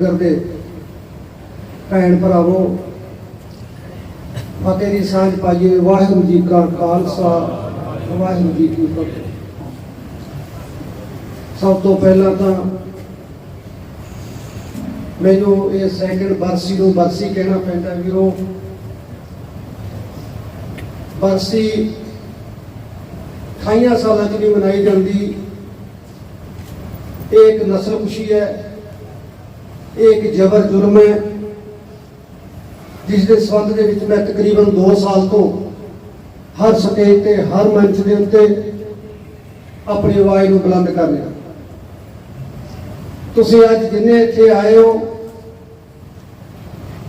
ਕਰਦੇ। ਭੈਣ ਭਰਾਵੋ ਫਤਿਹ ਦੀ ਸਾਂਝ ਪਾਈਏ। ਵਾਹਿਗੁਰੂ ਜੀ ਕਾ ਖਾਲਸਾ, ਵਾਹਿਗੁਰੂ ਜੀ ਕੀ ਫਤਿਹ। ਸਭ ਤੋਂ ਪਹਿਲਾਂ ਤਾਂ ਮੈਨੂੰ ਇਹ ਸੈਕਿੰਡ ਬਰਸੀ ਨੂੰ ਬਰਸੀ ਕਹਿਣਾ ਪੈਂਦਾ ਵੀਰੋ। ਬਰਸੀ ਖਾਈਆਂ ਸਾਲਾਂ ਚ ਨਹੀਂ ਮਨਾਈ ਜਾਂਦੀ। ਇਹ ਇੱਕ ਨਸਲ ਖੁਸ਼ੀ ਹੈ। ਇਹ ਇੱਕ ਜਬਰ ਜ਼ੁਲਮ ਹੈ ਜਿਸ ਦੇ ਸੰਬੰਧ ਦੇ ਵਿੱਚ ਮੈਂ ਤਕਰੀਬਨ 2 ਸਾਲ ਤੋਂ ਹਰ ਸਟੇਜ ਤੇ, ਹਰ ਮੰਚ ਦੇ ਉੱਤੇ ਆਪਣੀ ਆਵਾਜ਼ ਨੂੰ ਬੁਲੰਦ ਕਰ ਰਿਹਾ ਤੁਸੀਂ ਅੱਜ ਜਿੰਨੇ ਇੱਥੇ ਆਏ ਹੋ,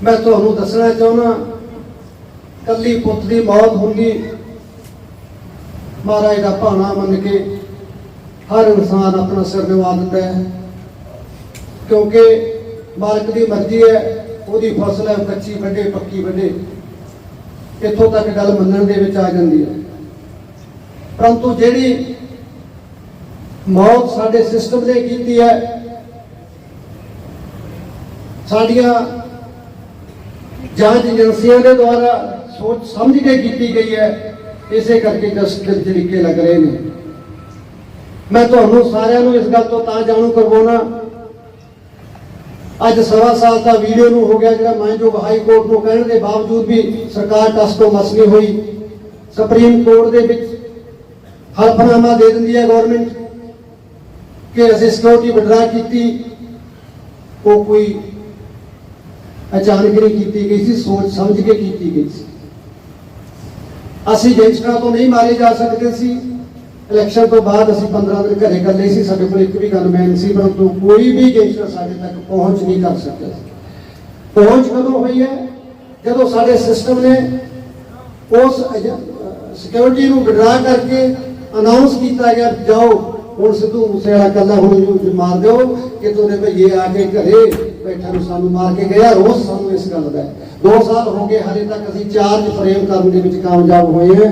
ਮੈਂ ਤੁਹਾਨੂੰ ਦੱਸਣਾ ਚਾਹੁੰਦਾ ਕੱਲੀ ਪੁੱਤ ਦੀ ਮੌਤ ਹੁੰਦੀ, ਮਹਾਰਾਜ ਦਾ ਭਾਣਾ ਮੰਨ ਕੇ ਹਰ ਇਨਸਾਨ ਆਪਣਾ ਸਿਰ ਨਿਵਾ ਦਿੰਦਾ ਹੈ, ਕਿਉਂਕਿ ਮਾਲਕ ਦੀ ਮਰਜ਼ੀ ਹੈ, ਉਹਦੀ ਫਸਲ ਹੈ ਕੱਚੀ ਵੱਡੇ ਪੱਕੀ ਵੱਡੇ ਇੱਥੋਂ ਤੱਕ ਗੱਲ ਮੰਨਣ ਦੇ ਵਿੱਚ ਆ ਜਾਂਦੀ ਹੈ। ਪਰੰਤੂ ਜਿਹੜੀ ਮੌਤ ਸਾਡੇ ਸਿਸਟਮ ਨੇ ਕੀਤੀ ਹੈ, ਸਾਡੀਆਂ ਜਾਂਚ ਏਜੰਸੀਆਂ ਦੇ ਦੁਆਰਾ ਸੋਚ ਸਮਝ ਕੇ ਕੀਤੀ ਗਈ ਹੈ, ਇਸੇ ਕਰਕੇ ਜਸਟਿਸ ਤਰੀਕੇ ਲੱਗ ਰਹੇ ਨੇ। ਮੈਂ ਤੁਹਾਨੂੰ ਸਾਰਿਆਂ ਨੂੰ ਇਸ ਗੱਲ ਤੋਂ ਤਾਂ ਜਾਣੂ ਕਰਵਾਉਣਾ ਅੱਜ ਸਵਾ ਸਾਲ ਦਾ ਵੀਡੀਓ ਨੂੰ ਹੋ ਗਿਆ ਜਿਹੜਾ ਮਾਨਯੋਗ ਹਾਈ ਕੋਰਟ ਨੂੰ ਕਹਿਣ ਦੇ ਬਾਵਜੂਦ ਵੀ ਸਰਕਾਰ ਟਸ ਤੋਂ ਮਸ ਨਹੀਂ ਹੋਈ। ਸੁਪਰੀਮ ਕੋਰਟ ਦੇ ਵਿੱਚ ਹਲਫਨਾਮਾ ਦੇ ਦਿੰਦੀ ਹੈ ਗਵਰਨਮੈਂਟ ਕਿ ਅਸੀਂ ਸਿਕਿਉਰਿਟੀ ਵਿਡਰਾ ਕੀਤੀ। ਉਹ ਕੋਈ ਅਚਾਨਕ ਨਹੀਂ ਕੀਤੀ ਗਈ ਸੀ, ਸੋਚ ਸਮਝ ਕੇ ਕੀਤੀ ਗਈ ਸੀ। ਅਸੀਂ ਗੈਂਗਸਟਰਾਂ ਤੋਂ ਨਹੀਂ ਮਾਰੇ ਜਾ ਸਕਦੇ ਸੀ। ਇਲੈਕਸ਼ਨ ਤੋਂ ਬਾਅਦ ਅਸੀਂ 15 ਦਿਨ ਘਰੇ ਇਕੱਲੇ ਸੀ, ਸਾਡੇ ਕੋਲ ਇੱਕ ਵੀ ਗਨਮੈਨ ਸੀ, ਪਰੰਤੂ ਕੋਈ ਵੀ ਗੈਂਗਸਟਰ ਸਾਡੇ ਤੱਕ ਪਹੁੰਚ ਨਹੀਂ ਕਰ ਸਕਿਆ ਪਹੁੰਚ ਕਦੋਂ ਹੋਈ ਹੈ? ਜਦੋਂ ਸਾਡੇ ਸਿਸਟਮ ਨੇ ਉਸ ਸਿਕਿਉਰਿਟੀ ਨੂੰ ਵਿਡਰਾ ਕਰਕੇ ਅਨਾਉਂਸ ਕੀਤਾ ਗਿਆ, ਜਾਓ, ਹੁਣ ਸਿੱਧੂ ਮੂਸੇਵਾਲਾ ਕੱਲਾ ਹੁਣ ਮਾਰ ਦਿਓ, ਕਿ ਤੁਹਾਡੇ ਭਈਏ ਆ ਕੇ ਘਰੇ ਬੈਠਾ ਨੂੰ ਸਾਨੂੰ ਮਾਰ ਕੇ ਗਿਆ, ਰੋਜ਼ ਸਾਨੂੰ ਇਸ ਗੱਲ ਦਾ 2 ਸਾਲ ਹੋ ਗਏ, ਹਲੇ ਤੱਕ ਅਸੀਂ ਚਾਰਜ ਫਰੇਮ ਕਰਨ ਦੇ ਵਿੱਚ ਕਾਮਯਾਬ ਹੋਏ ਹਾਂ।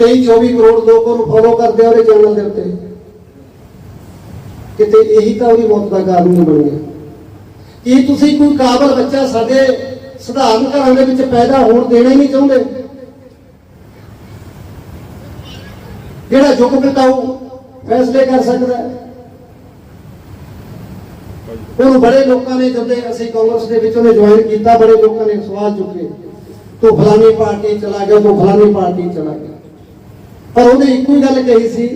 23 24 ਕਰੋੜ ਲੋਕ ਉਹਨੂੰ ਫੋਲੋ ਕਰਦੇ ਆ ਉਹਦੇ ਚੈਨਲ ਦੇ ਉੱਤੇ। ਕਿਤੇ ਇਹੀ ਤਾਂ ਉਹਦੀ ਮੌਤ ਦਾ ਕਾਰਨ ਨਹੀਂ ਬਣ ਗਿਆ। ਕੀ ਤੁਸੀਂ ਕੋਈ ਕਾਬਲ ਬੱਚਾ ਸਾਡੇ ਸਧਾਰਨ ਘਰਾਂ ਦੇ ਵਿੱਚ ਪੈਦਾ ਹੋਣ ਦੇਣਾ ਹੀ ਨਹੀਂ ਚਾਹੁੰਦੇ? ਜਿਹੜਾ ਜੁਗ ਬਿਤਾਉ ਫੈਸਲੇ ਕਰ ਸਕਦਾ ਉਹਨੂੰ ਬੜੇ ਲੋਕਾਂ ਨੇ ਜਦੋਂ ਅਸੀਂ ਕਾਂਗਰਸ ਦੇ ਵਿੱਚ ਉਹਨੇ ਜੁਆਇਨ ਕੀਤਾ, ਬੜੇ ਲੋਕਾਂ ਨੇ ਸਵਾਲ ਚੁੱਕੇ। ਤੂੰ ਫਲਾਣੀ ਪਾਰਟੀ ਚਲਾ ਗਿਆ, ਤੂੰ ਫਲਾਣੀ ਪਾਰਟੀ ਚਲਾ ਗਿਆ। ਪਰ ਉਹਨੇ ਇੱਕੋ ਹੀ ਗੱਲ ਕਹੀ ਸੀ,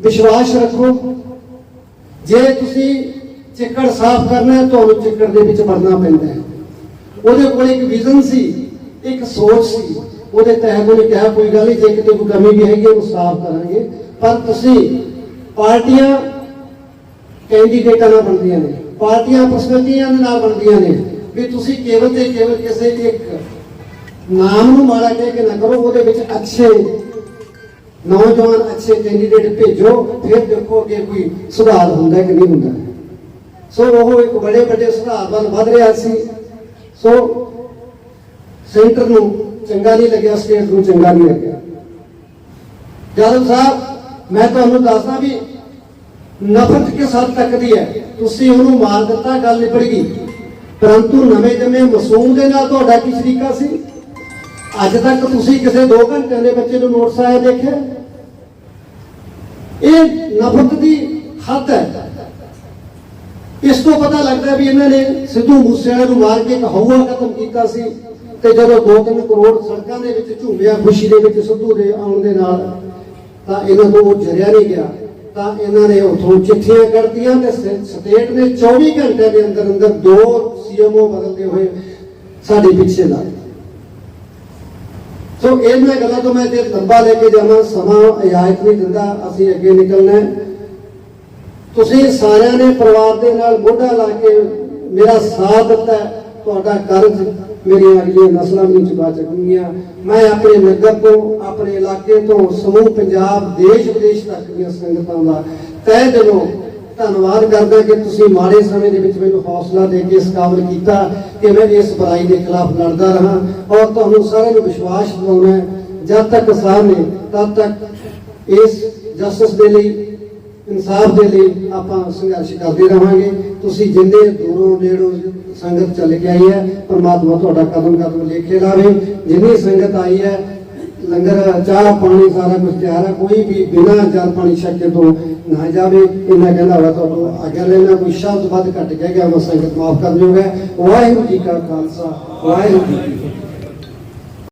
ਵਿਸ਼ਵਾਸ ਰੱਖੋ, ਜੇ ਤੁਸੀਂ ਚਿੱਕੜ ਸਾਫ਼ ਕਰਨਾ ਹੈ, ਤੁਹਾਨੂੰ ਚਿੱਕੜ ਦੇ ਵਿੱਚ ਵੜਨਾ ਪੈਂਦਾ ਹੈ। ਉਹਦੇ ਕੋਲ ਇੱਕ ਵਿਜ਼ਨ ਸੀ, ਇੱਕ ਸੋਚ ਸੀ। ਉਹਦੇ ਤਹਿਤ ਉਹਨੇ ਕਿਹਾ, ਕੋਈ ਗੱਲ ਨਹੀਂ, ਜੇ ਕਿਤੇ ਕੋਈ ਕਮੀ ਵੀ ਹੈਗੀ, ਉਹਨੂੰ ਸਾਫ਼ ਕਰਾਂਗੇ। ਪਰ ਤੁਸੀਂ ਪਾਰਟੀਆਂ ਕੈਂਡੀਡੇਟਾਂ ਨਾਲ ਬਣਦੀਆਂ ਨੇ, ਪਾਰਟੀਆਂ ਪਰਸਨੈਲਿਟੀਆਂ ਦੇ ਨਾਲ ਬਣਦੀਆਂ ਨੇ, ਵੀ ਤੁਸੀਂ ਕੇਵਲ ਤੇ ਕੇਵਲ ਕਿਸੇ ਇੱਕ ਨਾਮ ਨੂੰ ਮਾੜਾ ਕਹਿ ਕੇ ਨਾ ਕਰੋ, ਉਹਦੇ ਵਿੱਚ ਅੱਛੇ ਨੌਜਵਾਨ ਅੱਛੇ ਕੈਂਡੀਡੇਟ ਭੇਜੋ, ਫਿਰ ਦੇਖੋ ਕਿ ਕੋਈ ਸੁਧਾਰ ਹੁੰਦਾ ਕਿ ਨਹੀਂ ਹੁੰਦਾ। ਸੋ ਉਹ ਇੱਕ ਬੜੇ ਵੱਡੇ ਸੁਧਾਰ ਵੱਲ ਵਧ ਰਿਹਾ ਸੀ। ਸੋ ਸੈਂਟਰ ਨੂੰ ਚੰਗਾ ਨਹੀਂ ਲੱਗਿਆ ਸਟੇਟ ਨੂੰ ਚੰਗਾ ਨਹੀਂ ਲੱਗਿਆ। ਜਾਦਵ ਸਾਹਿਬ, ਮੈਂ ਤੁਹਾਨੂੰ ਦੱਸਦਾ ਵੀ ਨਫ਼ਰਤ ਕਿਸ ਹੱਦ ਤੱਕ ਦੀ ਹੈ? ਤੁਸੀਂ ਉਹਨੂੰ ਮਾਰ ਦਿੱਤਾ, ਗੱਲ ਨਿਬੜ ਗਈ। ਪਰੰਤੂ ਨਵੇਂ ਜੰਮੇ ਮਾਸੂਮ ਦੇ ਨਾਲ ਤੁਹਾਡਾ ਕੀ ਸ਼ਰੀਕਾ ਸੀ? ਅੱਜ ਤੱਕ ਤੁਸੀਂ ਕਿਸੇ 2 ਘੰਟਿਆਂ ਦੇ ਬੱਚੇ ਨੂੰ ਨੋਟਿਸ ਆਇਆ ਦੇਖਿਆ? ਇਹ ਨਫ਼ਰਤ ਦੀ ਹੱਦ ਹੈ। ਇਸ ਤੋਂ ਪਤਾ ਲੱਗਦਾ ਵੀ ਇਹਨਾਂ ਨੇ ਸਿੱਧੂ ਮੂਸੇਵਾਲੇ ਨੂੰ ਮਾਰ ਕੇ ਇੱਕ ਹਊਆ ਖਤਮ ਕੀਤਾ ਸੀ ਤੇ ਜਦੋਂ 2-3 ਕਰੋੜ ਸੜਕਾਂ ਦੇ ਵਿੱਚ ਝੂਮਿਆ, ਖੁਸ਼ੀ ਦੇ ਵਿੱਚ ਸਿੱਧੂ ਦੇ ਆਉਣ ਦੇ ਨਾਲ ਤਾਂ ਇਹਨਾਂ ਤੋਂ ਉਹ ਜਰਿਆ ਨਹੀਂ ਗਿਆ। ਤਾਂ ਇਹਨਾਂ ਨੇ ਉਥੋਂ ਚਿੱਠੀਆਂ ਕੱਢਤੀਆਂ ਤੇ ਸਟੇਟ ਨੇ 24 ਘੰਟਿਆਂ ਦੇ ਅੰਦਰ ਅੰਦਰ ਦੋ ਸੀਐਮਓ ਬਦਲਦੇ ਹੋਏ ਸਾਡੇ ਪਿੱਛੇ ਲਾ ਦਿੱਤੇ। ਸੋ ਇਹਨਾਂ ਗੱਲਾਂ ਤੋਂ ਮੈਂ ਜੇ ਲੰਬਾ ਲੈ ਕੇ ਜਾਵਾਂ, ਸਮਾਂ ਇਜਾਜ਼ਤ ਨਹੀਂ ਦਿੰਦਾ, ਅਸੀਂ ਅੱਗੇ ਨਿਕਲਣਾ ਤੁਸੀਂ ਸਾਰਿਆਂ ਨੇ ਪਰਿਵਾਰ ਦੇ ਨਾਲ ਮੋਢਾ ਲਾ ਕੇ ਮੇਰਾ ਸਾਥ ਦਿੱਤਾ ਤੁਹਾਡਾ ਕਰਜ਼ ਮੇਰੀਆਂ ਅਗਲੀਆਂ ਨਸਲਾਂ ਨੂੰ ਨਹੀਂ ਚੁਕਾ ਸਕਣਗੀਆਂ ਮੈਂ ਆਪਣੇ ਨਗਰ ਤੋਂ, ਆਪਣੇ ਇਲਾਕੇ ਤੋਂ, ਸਮੂਹ ਪੰਜਾਬ ਦੇਸ਼ ਵਿਦੇਸ਼ ਤੱਕ ਦੀਆਂ ਸੰਗਤਾਂ ਦਾ ਤਹਿ ਦਿਲੋਂ ਧੰਨਵਾਦ ਕਰਦਾ ਕਿ ਤੁਸੀਂ ਮਾੜੇ ਸਮੇਂ ਦੇ ਵਿੱਚ ਮੈਨੂੰ ਹੌਸਲਾ ਦੇ ਕੇ ਇਸ ਕਾਬਲ ਕੀਤਾ ਕਿ ਮੈਂ ਇਸ ਬੁਰਾਈ ਦੇ ਖਿਲਾਫ ਲੜਦਾ ਰਹਾ ਔਰ ਤੁਹਾਨੂੰ ਸਾਰਿਆਂ ਨੂੰ ਵਿਸ਼ਵਾਸ ਦਿਵਾਉਣਾ ਹੈ, ਜਦ ਤੱਕ ਕਿਸਾਨ ਨੇ, ਤਦ ਤੱਕ ਇਸ ਜਸਟਿਸ ਦੇ ਲਈ, ਇਨਸਾਫ ਦੇ ਲਈ ਆਪਾਂ ਸੰਘਰਸ਼ ਕਰਦੇ ਰਹਾਂਗੇ। ਤੁਸੀਂ ਜਿੰਦੇ ਦੂਰੋਂ ਨੇੜੋਂ ਸੰਗਤ ਚੱਲ ਕੇ ਆਈ ਹੈ, ਪਰਮਾਤਮਾ ਤੁਹਾਡਾ ਕਦਮ ਕਦਮ ਲੇਖੇ ਲਾਵੇ। ਜਿੰਨੀ ਸੰਗਤ ਆਈ ਹੈ ਲੰਗਰ, ਚਾਹ, ਪਾਣੀ, ਸਾਰਾ ਕੁਝ ਤਿਆਰ ਹੈ ਕੋਈ ਵੀ ਬਿਨਾਂ ਜਲ ਪਾਣੀ ਛਕੇ ਤੋਂ ਨਾ ਜਾਵੇ ਇਹਨਾਂ ਕਹਿੰਦਾ ਹੋਇਆ ਤੁਹਾਨੂੰ ਆਗਿਆ ਲੈਣਾ ਕੋਈ ਸ਼ਬਦ ਵੱਧ ਘੱਟ ਕਹਿ ਗਿਆ, ਮੈਂ ਸੰਗਤ ਮਾਫ ਕਰ ਦਿਓਗਾ। ਵਾਹਿਗੁਰੂ ਜੀ ਕਾ ਖਾਲਸਾ, ਵਾਹਿਗੁਰੂ ਜੀ ਕੀ ਫਤਿਹ।